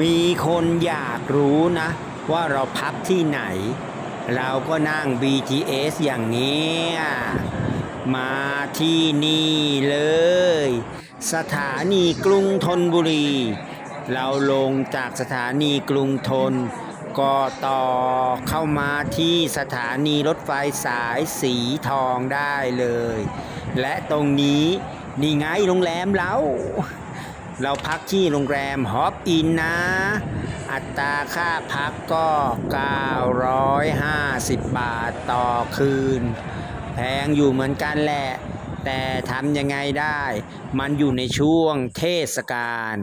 มีคนอยากรู้นะ ว่าเราพักที่ไหน เราก็นั่ง BTS อย่างนี้มาที่นี่เลย สถานีกรุงธนบุรี เราลงจากสถานีกรุงธนก็ต่อเข้ามาที่สถานีรถไฟสายสีทองได้เลย และตรงนี้นี่ไงโรงแรมเรา เราพักที่โรงแรมฮอปอินนะ อัตราค่าพักก็ 950 บาทต่อคืน แพงอยู่เหมือนกันแหละ แต่ทำยังไงได้ มันอยู่ในช่วงเทศกาล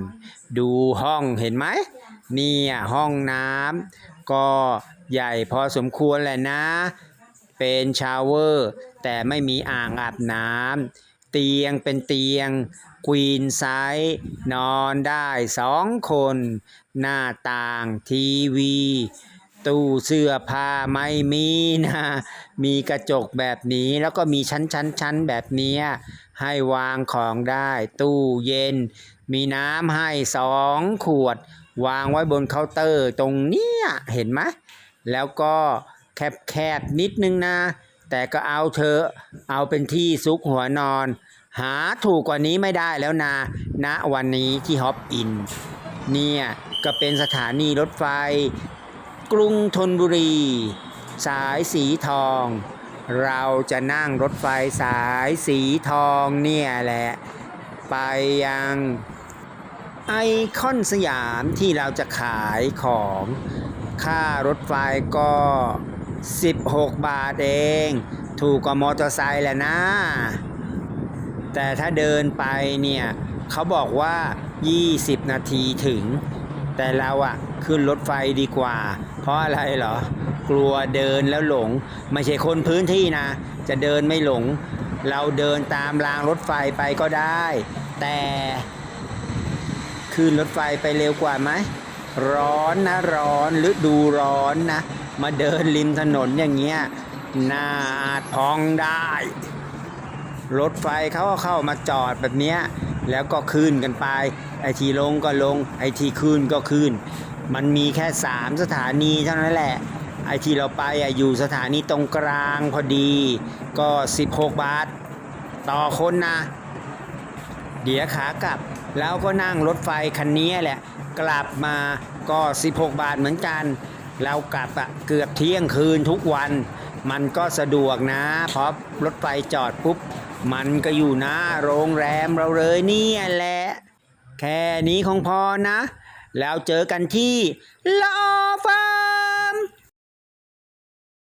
ดูห้องเห็นไหม เนี่ยห้องน้ำก็ใหญ่พอสมควรแหละนะ เป็นชาวเวอร์ แต่ไม่มีอ่างอาบน้ำเตียงเป็นเตียง ควีนไซส์นอนได้สองคน หน้าต่างทีวี ตู้เสื้อผ้าไม่มีนะ มีกระจกแบบนี้แล้วก็มีชั้นชั้นชั้นแบบเนี้ยให้วางของได้ตู้เย็น มีน้ำให้สองขวด วางไว้บนเคาน์เตอร์ตรงเนี้ยเห็นไหมแล้วก็แคบแคบนิดนึงนะ แต่ก็เอาเธอะเอาเป็นที่ซุกหัวนอน หาถูกกว่านี้ไม่ได้แล้วนะณวันนี้ที่ฮอปอิน เนี่ยก็เป็นสถานีรถไฟ กรุงธนบุรี สายสีทอง เราจะนั่งรถไฟสายสีทองเนี่ยแหละ ไปยังไอคอนสยามที่เราจะขายของค่ารถไฟก็ 16 บาทเอง ถูกกว่ามอเตอร์ไซค์แหละนะ แต่ถ้าเดินไปเนี่ยเขาบอกว่า 20 นาทีถึง แต่เราอะขึ้นรถไฟดีกว่า เพราะอะไรเหรอ กลัวเดินแล้วหลง ไม่ใช่คนพื้นที่นะ จะเดินไม่หลง เราเดินตามรางรถไฟไปก็ได้ แต่ขึ้นรถไฟไปเร็วกว่าไหมร้อนนะร้อนฤดูร้อนนะ มาเดินริมถนนอย่างเงี้ยหน้าอาจพองได้ รถไฟเขาก็เข้ามาจอดแบบเนี้ยแล้วก็ขึ้นกันไป ไอทีลงก็ลง ไอทีขึ้นก็ขึ้นมันมีแค่สามสถานีเท่านั้นแหละ ไอที่เราไปอะอยู่สถานีตรงกลางพอดี ก็ 16 บาท ต่อคนนะ เดี๋ยวขากลับ แล้วก็นั่งรถไฟคันนี้แหละ กลับมาก็ 16 บาทเหมือนกัน เรากลับอะเกือบเที่ยงคืนทุกวัน มันก็สะดวกนะเพราะรถไฟจอดปุ๊บ มันก็อยู่หน้าโรงแรมเราเลยเนี่ยแหละ แค่นี้คงพอนะ แล้วเจอกันที่ลอฟ้า